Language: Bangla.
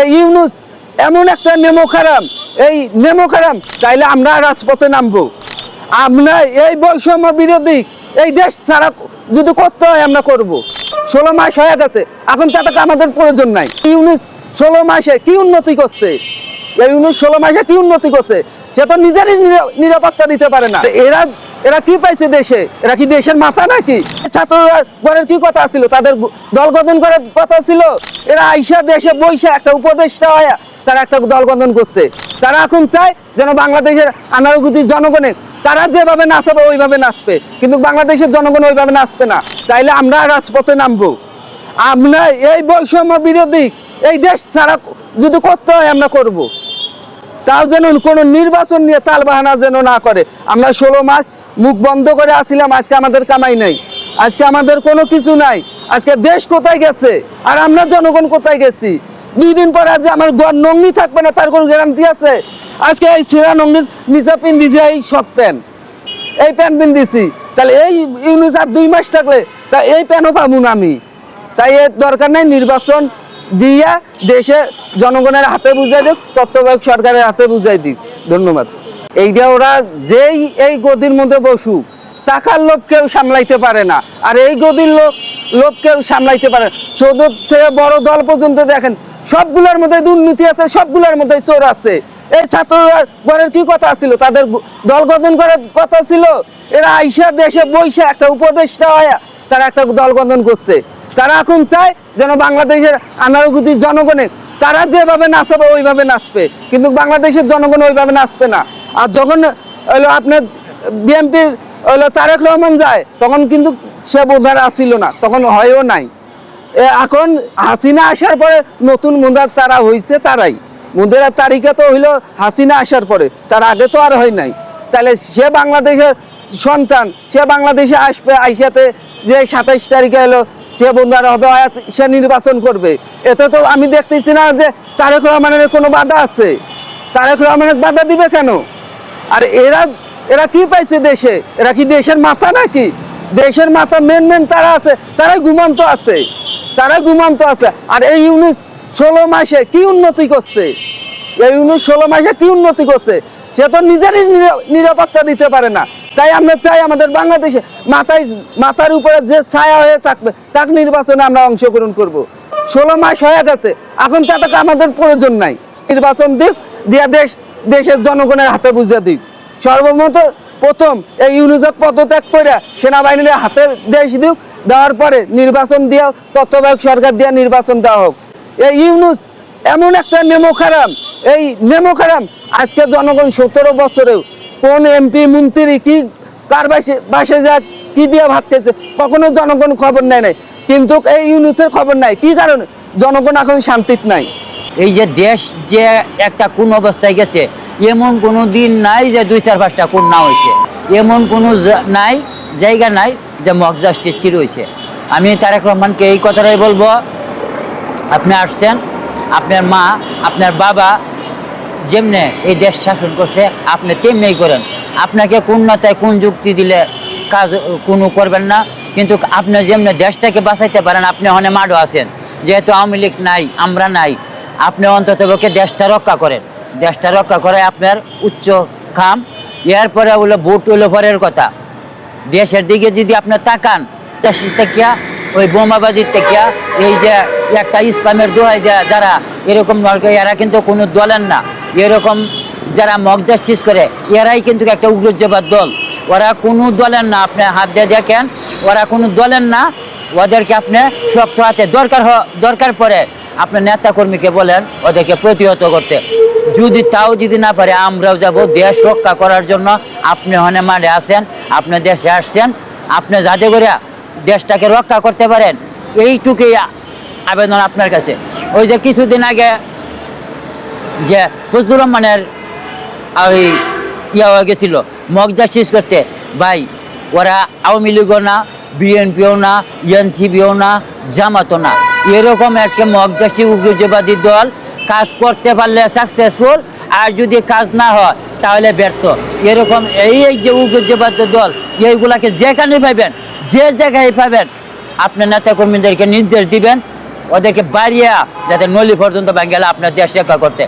এই ইউনুস, এমন একটা নেমো খারাম। এই নেমো খারাম চাইলে আমরা রাজপথে নামবো। আমরা এই বৈষম্য বিরোধী, এই দেশ ছাড়া যদি করতে হয় আমরা করব। ষোলো মাস হয়ে গেছে, এখন তাতে আমাদের প্রয়োজন নাই। ইউনুস ষোলো মাসে কি উন্নতি করছে? এই ইউনুস ষোলো মাসে কি উন্নতি করছে? সে তো নিজেরই নিরাপত্তা দিতে পারে না। এরা এরা কি পাইছে দেশে? এরা কি দেশের মাথা নাকি? ছাত্ররা ঘরের কি কথা ছিল? তাদের দল গঠন করার কথা ছিল? এরা আইসা দেশে বৈশা একটা উপদেষ্টা হয় তারা একটা দল গঠন করছে। তারা এখন চায় যেন বাংলাদেশের আনারগুতি জনগণের তারা যেভাবে নাচাবে, ওইভাবে নাচবে। কিন্তু বাংলাদেশের জনগণ ওইভাবে নাচবে না। তাইলে আমরা রাজপথে নামবো। আমরা এই বৈষম্য বিরোধী এই দেশ ছাড়া যদি করতে হয় আমরা করব। তাও যেন কোনো নির্বাচন নিয়ে তালবাহানা যেন না করে। আমরা ষোলো মাস মুখ বন্ধ করে আসছিলাম আজকে আমাদের কামাই নাই। আজকে আমাদের কোনো কিছু নাই। আজকে দেশ কোথায় গেছে? আর আমরা জনগণ কোথায় গেছি? দুই দিন পরে আজ আমার ঘর নঙ্গি থাকবে না, তার কোনো গ্যারান্টি আছে? আজকে এই ছেঁড়া নঙ্গি নিচে পিন্দিছি এই শর্ট প্যান্ট এই প্যান্ট পিন্দিছি তাহলে এই ইউনুস আর দুই মাস থাকলে, তা এই প্যান্টও পাবো না আমি। তাই এর দরকার নাই নির্বাচন দিয়া দেশে জনগণের হাতে বুঝাই দিক তত্ত্বাবধায়ক সরকারের হাতে বুঝাই দিক। ধন্যবাদ। এইটা ওরা যেই এই গদির মধ্যে বসুক, টাকার লোভ কেউ সামলাইতে পারে না। আর এই গদির লোক লোভ কেউ সামলাইতে পারে চোদ্দ থেকে বড় দল পর্যন্ত দেখেন, সবগুলোর মধ্যে দুর্নীতি আছে, সবগুলোর মধ্যে চোর আছে। এই ছাত্ররা ঘরের কি কথা ছিল? তাদের দল গঠন করার কথা ছিল? এরা আইসা দেশে বৈশা একটা উপদেষ্টা হয় তারা একটা দল গঠন করছে। তারা এখন চায় যেন বাংলাদেশের আনারগুতি জনগণের, তারা যেভাবে নাচাবে, ওইভাবে নাচবে। কিন্তু বাংলাদেশের জনগণ ওইভাবে নাচবে না। আর যখন, হলো আপনার বিএনপির, হলো তারেক রহমান যায়, তখন কিন্তু সে বোধার আসছিল না, তখন হয়ও নাই। এখন হাসিনা আসার পরে নতুন মুদার তারা হয়েছে তারাই। মুদার তারিখে তো হইল হাসিনা আসার পরে, তার আগে তো আর হয় নাই। তাহলে সে বাংলাদেশের সন্তান, সে বাংলাদেশে আসবে, আইসাতে যে সাতাইশ তারিখে এলো সে বন্ধার হবে সে নির্বাচন করবে। এতে তো আমি দেখতেছি না যে তারেক রহমানের কোনো বাধা আছে। তারেক রহমানের বাধা দিবে কেন? আর এরা এরা কি পাইছে দেশে? এরা কি দেশের মাথা নাকি? দেশের মাথা মেন মেন তারা আছে, তারাই ঘুমান্ত আছে, তারাই ঘুমান্ত আছে। আর এই ইউনিস ষোলো মাসে কি উন্নতি করছে? এই ইউনিস ষোলো মাসে কি উন্নতি করছে? সে তো নিজেরই নিরা- নিরাপত্তা দিতে পারে না। তাই আমরা চাই আমাদের বাংলাদেশে মাথায়, মাথার উপরে যে ছায়া হয়ে থাকবে, তাকে নির্বাচনে আমরা অংশগ্রহণ করব। ষোলো মাস হয়ে গেছে, এখন তাতে আমাদের প্রয়োজন নাই। নির্বাচন দিক, দিয়া দেশ দেশের জনগণের হাতে বুঝে দিক সর্বমত প্রথম এই ইউনিজক পদত্যাগ করে সেনাবাহিনীর হাতে দেশ দিক দেওয়ার পরে নির্বাচন দিয়া, তত্ত্বাবধায়ক সরকার দিয়া নির্বাচন দেওয়া হোক। এই ইউনুস এমন একটা নেমো খারাম। এই নেমো খারাম, আজকে জনগণ সতেরো বছরেও কোন এমপি, মন্ত্রী কি, কার বাসে বাসে যা কি দিয়ে ভাত খেয়েছে, কখনো জনগণ খবর নেয় নাই। কিন্তু এই ইউনুসের খবর নাই। কি কারণে? জনগণ এখন শান্তিত নাই। এই যে দেশ যে একটা কোন অবস্থায় গেছে, এমন কোনো দিন নাই যে দুই চার পাঁচটা কোন না হয়েছে। এমন কোনো নাই, জায়গা নাই যে জাস্টিস চির হয়েছে। আমি তারেক রহমানকে এই কথাটাই বলব, আপনি আসছেন, আপনার মা, আপনার বাবা যেমনে এই দেশ শাসন করছে, আপনি তেমনি করেন। আপনাকে কোন নেতায় কোন যুক্তি দিলে কাজ, কোনো করবেন না। কিন্তু আপনি যেমনি দেশটাকে বাঁচাইতে পারেন, আপনি অনেক মাঠও আছেন। যেহেতু আওয়ামী লীগ নাই, আমরা নাই আপনি অন্তত পক্ষে দেশটা রক্ষা করেন। দেশটা রক্ষা করে আপনার উচ্চ খাম। এরপরে হলো ভোট হলো পরের কথা। দেশের দিকে যদি আপনি তাকান, দেশের থেকে, ওই বোমাবাজির থেকে, এই যে একটা ইসলামের দোহাই যে যারা এরকম নরকে, এরা কিন্তু কোনো দলের না। এরকম যারা মগজাস্টিস করে, এরাই কিন্তু একটা উগ্রজবাদ দল। ওরা কোনো দলের না, আপনি হাত দিয়ে দেখেন, ওরা কোনো দলের না ওদেরকে আপনি শক্ত হাতে দরকার দরকার পড়ে আপনার নেতা কর্মীকে বলেন, ওদেরকে প্রতিহত করতে। যদি তাও যদি না পারে, আমরাও যাব দেশ রক্ষা করার জন্য। আপনি হনে মাঠে আসেন আপনি দেশে আসছেন, আপনি যাতে করে দেশটাকে রক্ষা করতে পারেন, এইটুকুই আবেদন আপনার কাছে। ওই যে কিছুদিন আগে যে ফজলুর রহমানের ওই ইয়া হয়ে গেছিল, মগজা শেষ করতে, ভাই, ওরা আওয়ামী লীগও না বিএনপিও না, এনসিপিও না, জামাতও না। এরকম একটা মগজাসী উগ্রবাদী দল কাজ করতে পারলে সাকসেসফুল আর যদি কাজ না হয়, তাহলে ব্যর্থ। এরকম এই এই যে উগ্রবাদী দল, এইগুলাকে যেখানে পাবেন, যে জায়গায় পাবেন আপনার নেতা কর্মীদেরকে নির্দেশ দিবেন, ওদেরকে বাড়িয়া যাতে নলি পর্যন্ত ব্যাঙ্গেলে আপনার দেশ রক্ষা করতে।